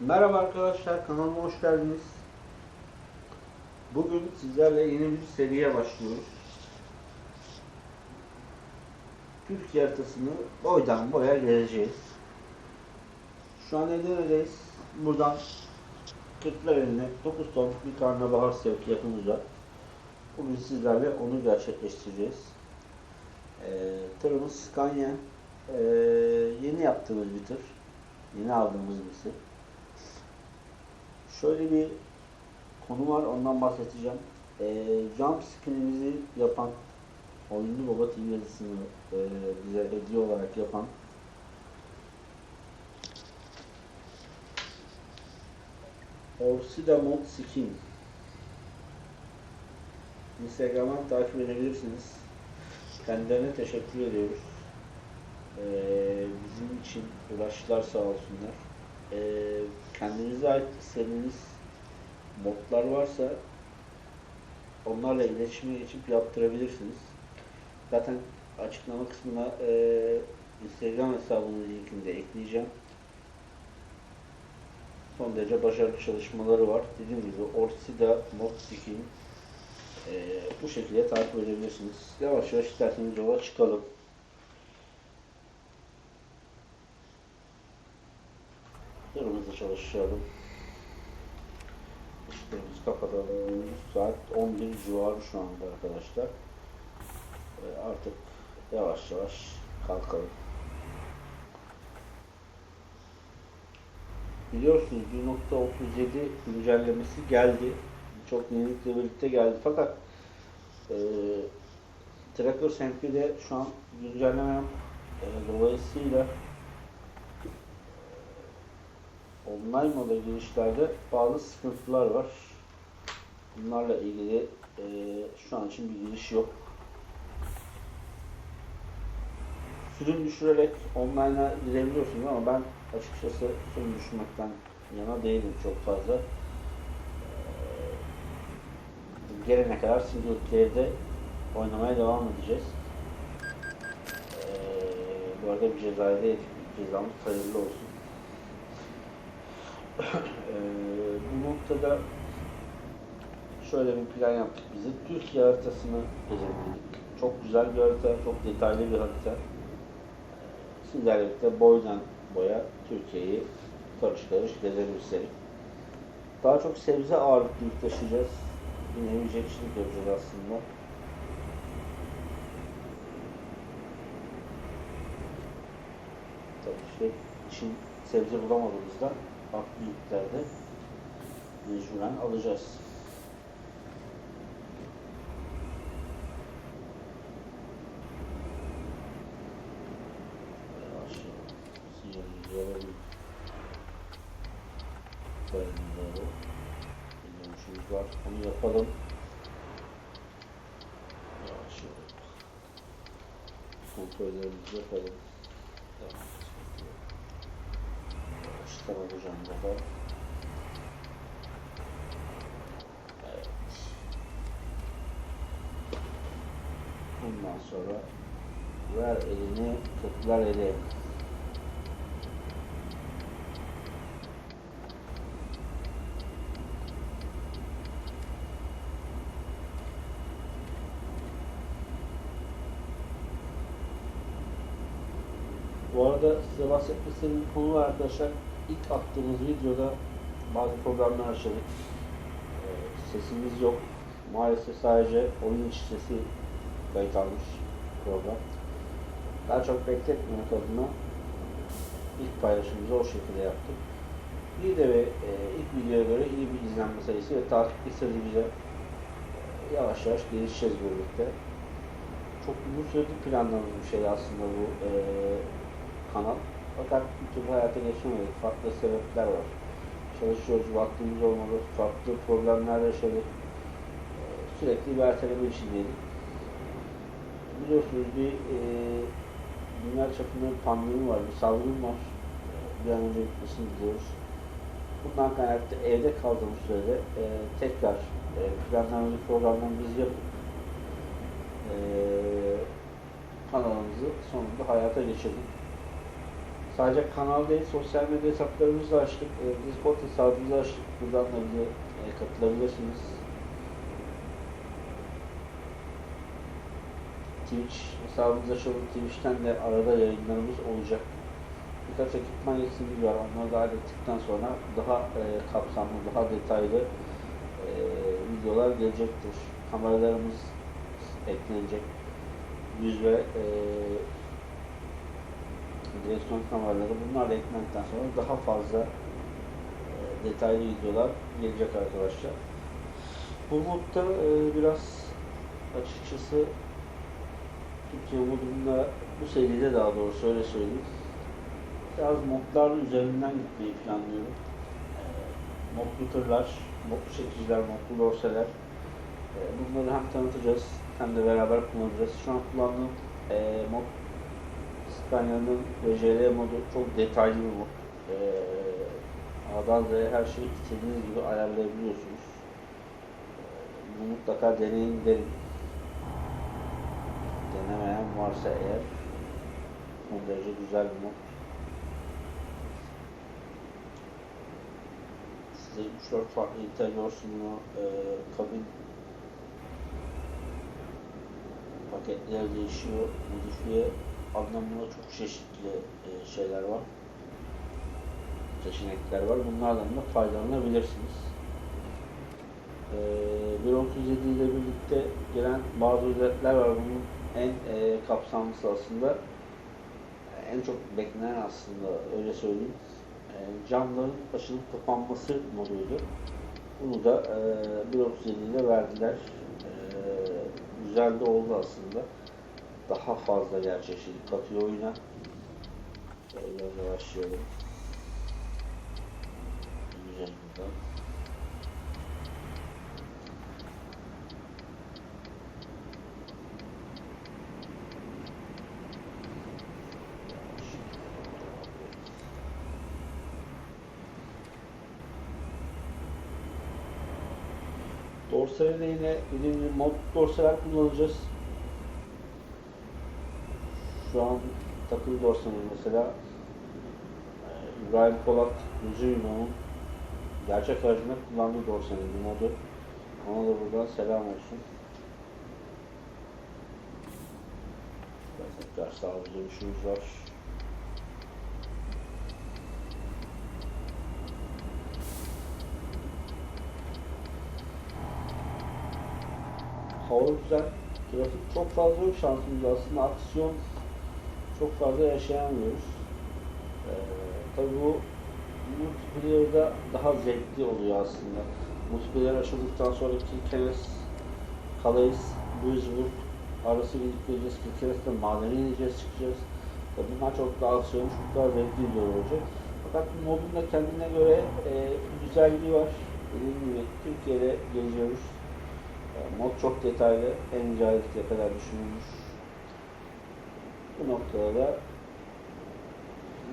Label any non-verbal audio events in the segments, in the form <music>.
Merhaba arkadaşlar, kanalıma hoş geldiniz. Bugün sizlerle yeni bir seriye başlıyoruz. Türkiye haritasını boydan boya gezeceğiz. Şu an Edirne'deyiz. Buradan Kırklareli'ne 9 ton bir karnabahar sevkiyatımız var. Bugün sizlerle onu gerçekleştireceğiz. Ee, tırımız Scania. Ee, yeni yaptığımız bir tır. Yeni aldığımız bir tır. Şöyle bir konu var, ondan bahsedeceğim. Ee, jump screen'imizi yapan, Oyunlu Baba TV yazısını e, bize hediye olarak yapan Orsida Mod Skin Instagram'dan takip edebilirsiniz. Kendilerine teşekkür ediyoruz. Ee, bizim için uğraştılar sağ olsunlar. Ee, kendinize ait istediğiniz modlar varsa onlarla iletişime geçip yaptırabilirsiniz. Zaten açıklama kısmına e, Instagram hesabının linkini de ekleyeceğim. Son derece başarılı çalışmaları var. Dediğim gibi Orsida Mod Skin e, bu şekilde takip edebilirsiniz. Yavaş yavaş isterseniz yola çıkalım. Hızlı çalışalım. İşlerimizi kapatalım. Saat 11 civarı şu anda arkadaşlar. Ee, artık yavaş yavaş kalkalım. Biliyorsunuz 1.37 güncellemesi geldi. Çok yenilikle birlikte geldi fakat e, Tracker MP'de şu an güncelleme. E, dolayısıyla online moda girişlerde bazı sıkıntılar var. Bunlarla ilgili e, şu an için bir giriş yok. Sürüm düşürerek online'a girebiliyorsunuz ama ben açıkçası sürüm düşürmekten yana değilim çok fazla. E, gelene kadar single player'de oynamaya devam edeceğiz. E, bu arada bir cezayı da. Cezamız hayırlı olsun. Bu noktada şöyle bir plan yaptık bizi. Türkiye haritasını gezebildik. Çok güzel bir harita, çok detaylı bir harita. Sizlerle birlikte boydan boya Türkiye'yi karış karış gezelim istedik. Daha çok sebze ağırlıklı taşıyacağız. Yine yiyecekçilik yapacağız aslında. Tabii şey için sebze bulamadığımızda farklı yüklerde mecburen alacağız. Var. Onu yapalım. Kontrollerimizi yapalım. Devam edelim. Tamam hocam burada. Evet. Bundan sonra ver elini kırklar eli. Bu arada size bahsetmek istediğim bir konu arkadaşlar. İlk attığımız videoda bazı problemler yaşadık. Ee, sesimiz yok. Maalesef sadece oyun içi sesi kayıt almış program. Daha çok bekletmemek adına ilk paylaşımımızı o şekilde yaptık. Bir de ve e, ilk videoya göre iyi bir izlenme sayısı ve takip sayımıza e, yavaş yavaş gelişeceğiz birlikte. Çok uzun süredir planladığımız bir şey aslında bu e, kanal. Türlü hayata geçemedik. Farklı sebepler var. Çalışıyoruz, vaktimiz olmadı, farklı problemler yaşadık. Ee, Sürekli bir erteleme içindeydik. Biliyorsunuz bir e, dünya çapında bir pandemi var, bir salgın var. Ee, Bir an önce bitmesini diliyoruz. Bundan kaynaklı evde kaldığımız sürede e, tekrar e, planlarımızı, programlarımızı yapıp e, kanalımızı sonunda hayata geçirdik. Sadece kanal değil, sosyal medya hesaplarımızı da açtık. E, Discord hesabımızı açtık. Buradan da bize e, katılabilirsiniz. Twitch hesabımız açıldı. Twitch'ten de arada yayınlarımız olacak. Birkaç ekipman eksiğimiz var. Onları da hallettikten sonra daha e, kapsamlı, daha detaylı e, videolar gelecektir. Kameralarımız eklenecek. Yüz ve e, direksiyon kameraları bunlar da eklendikten sonra daha fazla e, detaylı videolar gelecek arkadaşlar. Bu modda e, biraz açıkçası Türkiye modunda bu seride daha doğrusu öyle söyleyeyim. Biraz modlar üzerinden gitmeyi planlıyorum. E, modlu tırlar, modlu çekiciler, modlu dorseler. E, bunları hem tanıtacağız hem de beraber kullanacağız. Şu an kullandığım e, mod Scania'nın VJL modu çok detaylı bir mod. E, A'dan Z'ye her şeyi istediğiniz gibi ayarlayabiliyorsunuz. E, bunu mutlaka deneyin derim. Denemeyen varsa eğer son derece güzel bir mod. Size 3-4 farklı integrasyonlu e, kabin paketler değişiyor, modifiye anlamında çok çeşitli e, şeyler var. Seçenekler var. Bunlardan da faydalanabilirsiniz. E, 1.37 ile birlikte gelen bazı özellikler var. Bunun en e, kapsamlısı aslında en çok beklenen aslında öyle söyleyeyim. E, camların açılıp kapanması moduydu. Bunu da e, 1.37 ile verdiler. E, güzel de oldu aslında. Daha fazla gerçekçilik katıyor oyuna. Şöyle. Güzel buradan. Dorsale yine dediğim gibi mod dorseler kullanacağız. Şu an takılı dorsamız mesela e, İbrahim Polat Müzeyino'nun gerçek haricinde kullandığı dorsanın bir modu. Ona da buradan selam olsun. Tekrar sağlıklı görüşümüz var. Hava güzel. Trafik çok fazla yok şansımız aslında. Aksiyon çok fazla yaşayamıyoruz. Ee, tabii bu multiplayer'da daha zevkli oluyor aslında. Multiplayer açıldıktan sonraki Keres, Calais, Louisville arası gidip geleceğiz. Keres'te madene ineceğiz, çıkacağız. Tabii bunlar çok daha aksiyon, çok daha zevkli bir olacak. Fakat bu modun da kendine göre e, güzelliği var. Dediğim gibi Türkiye'de geziyoruz. E, mod çok detaylı, en ince kadar düşünülmüş. Bu noktada da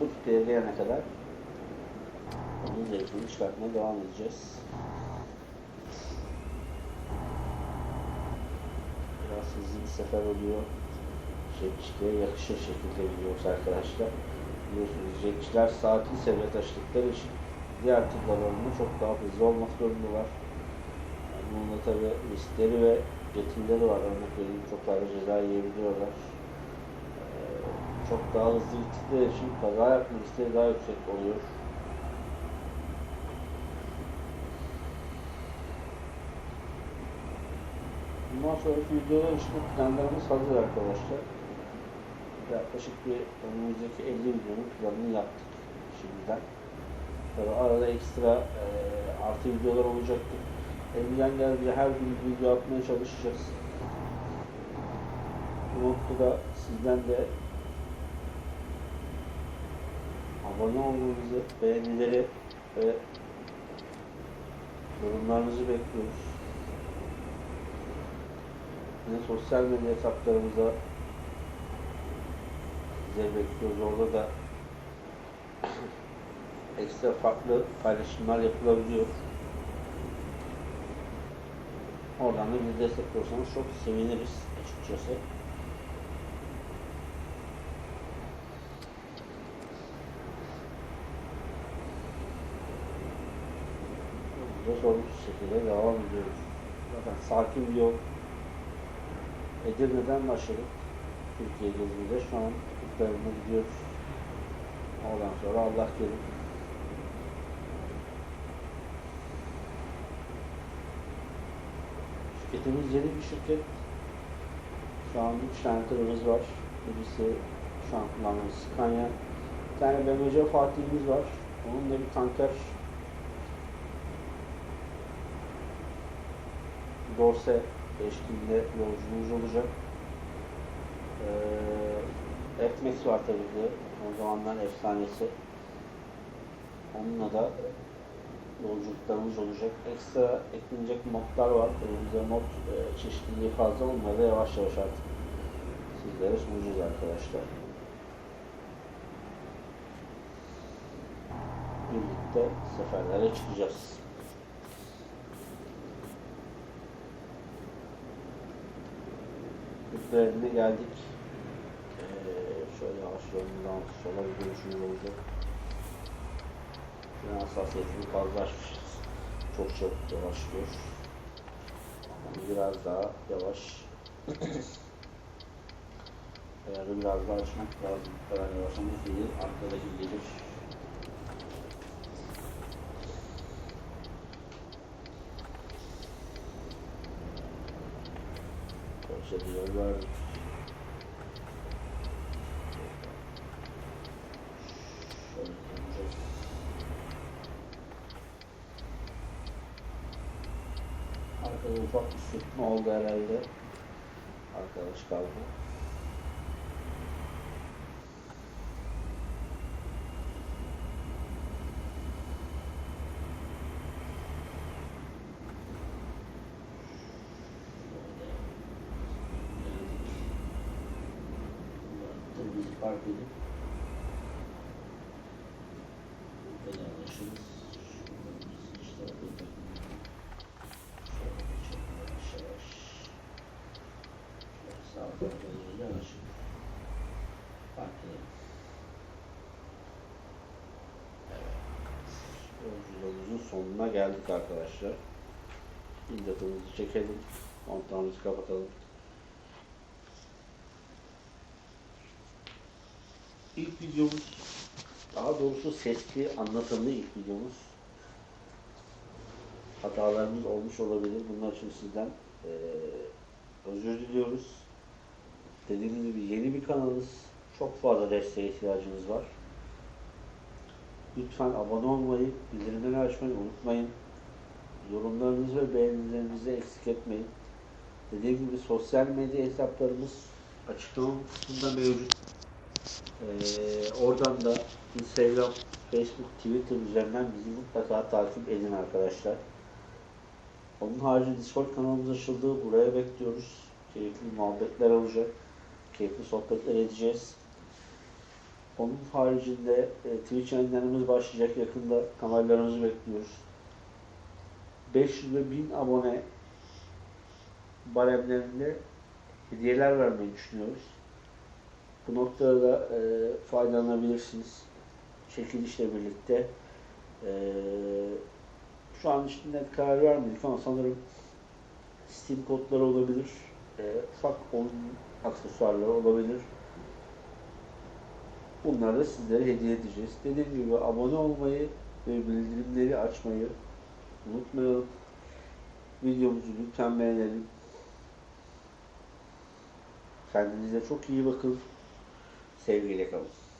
bu kitleye gelene kadar onun zevkini çıkartmaya devam edeceğiz. Biraz hızlı bir sefer oluyor. Jetçikiye yakışır şekilde gidiyoruz arkadaşlar. Biliyorsunuz jetçiler saatli seviye taşıdıkları için diğer oranında çok daha hızlı olmak zorundalar. Yani bunun da tabi riskleri ve getirileri var. Örnek vereyim çok fazla ceza yiyebiliyorlar çok daha hızlı gittikleri için kaza yapma riskleri daha yüksek oluyor. Bundan sonraki videolar için planlarımız hazır arkadaşlar. Yaklaşık bir önümüzdeki 50 videonun planını yaptık şimdiden. Tabii arada ekstra e, artı videolar olacaktır. Elimizden geldiğince her gün video atmaya çalışacağız. Bu noktada sizden de abone olmanızı, beğenileri ve yorumlarınızı bekliyoruz. Yine sosyal medya hesaplarımıza size bekliyoruz. Orada da <clears throat> ekstra farklı paylaşımlar yapılabiliyor. Oradan da bizi destekliyorsanız çok seviniriz açıkçası. Yolumuza sorunsuz şekilde devam ediyoruz. Zaten sakin bir yol. Edirne'den başladık. Türkiye gezimize şu an kutlarına gidiyoruz. Ondan sonra Allah kerim. Şirketimiz yeni bir şirket. Şu an 3 tane tırımız var. Birisi şu an kullandığımız Scania. Bir tane BMW Fatih'imiz var. Onun da bir tanker Dorse eşliğinde yolculuğumuz olacak. Ee, F-Max var tabii ki. O zamanlar efsanesi. Onunla da yolculuklarımız olacak. Ekstra eklenecek modlar var. Elimizde mod e, çeşitliliği fazla. Onları da yavaş yavaş artık sizlere sunacağız arkadaşlar. Birlikte seferlere çıkacağız. Üzerine geldik. Ee, şöyle yolundan sola bir görüşümüz olacak. Fren hassasiyetini fazlaşmışız. Çok çok yavaşlıyor. Yani biraz daha yavaş. Ayarı biraz daha açmak lazım. Bu kadar yavaşlamak değil. Arkadaki gelir. Döneceğiz. Arkada ufak bir sürtme oldu herhalde. Arkadaş kaldı. Vedalaşırız. Şuradan biz işte bakın. Şöyle yavaş yavaş. Doğru yanaşıp park edelim. Evet. Yolculuğumuzun sonuna geldik arkadaşlar. İmdatımızı çekelim. Montağımızı kapatalım. İlk videomuz, daha doğrusu sesli anlatımlı ilk videomuz. Hatalarımız olmuş olabilir. Bunlar için sizden eee, özür diliyoruz. Dediğim gibi yeni bir kanalız. Çok fazla desteğe ihtiyacımız var. Lütfen abone olmayı, bildirimleri açmayı unutmayın. Yorumlarınızı ve beğenilerinizi eksik etmeyin. Dediğim gibi sosyal medya hesaplarımız açıklama kısmında mevcut. Ee, oradan da Instagram, Facebook, Twitter üzerinden bizi mutlaka takip edin arkadaşlar. Onun haricinde Discord kanalımız açıldı. Buraya bekliyoruz. Keyifli muhabbetler olacak. Keyifli sohbetler edeceğiz. Onun haricinde e, Twitch yayınlarımız başlayacak. Yakında kameralarımızı bekliyoruz. 500 ve 1000 abone baremlerinde hediyeler vermeyi düşünüyoruz. Bu noktada da e, faydalanabilirsiniz. Çekilişle birlikte. E, şu an için net karar vermedik ama sanırım Steam kodları olabilir. E, ufak oyun aksesuarları olabilir. Bunları da sizlere hediye edeceğiz. Dediğim gibi abone olmayı ve bildirimleri açmayı unutmayalım. Videomuzu lütfen beğenelim. Kendinize çok iyi bakın. सेविंग सेविलेकम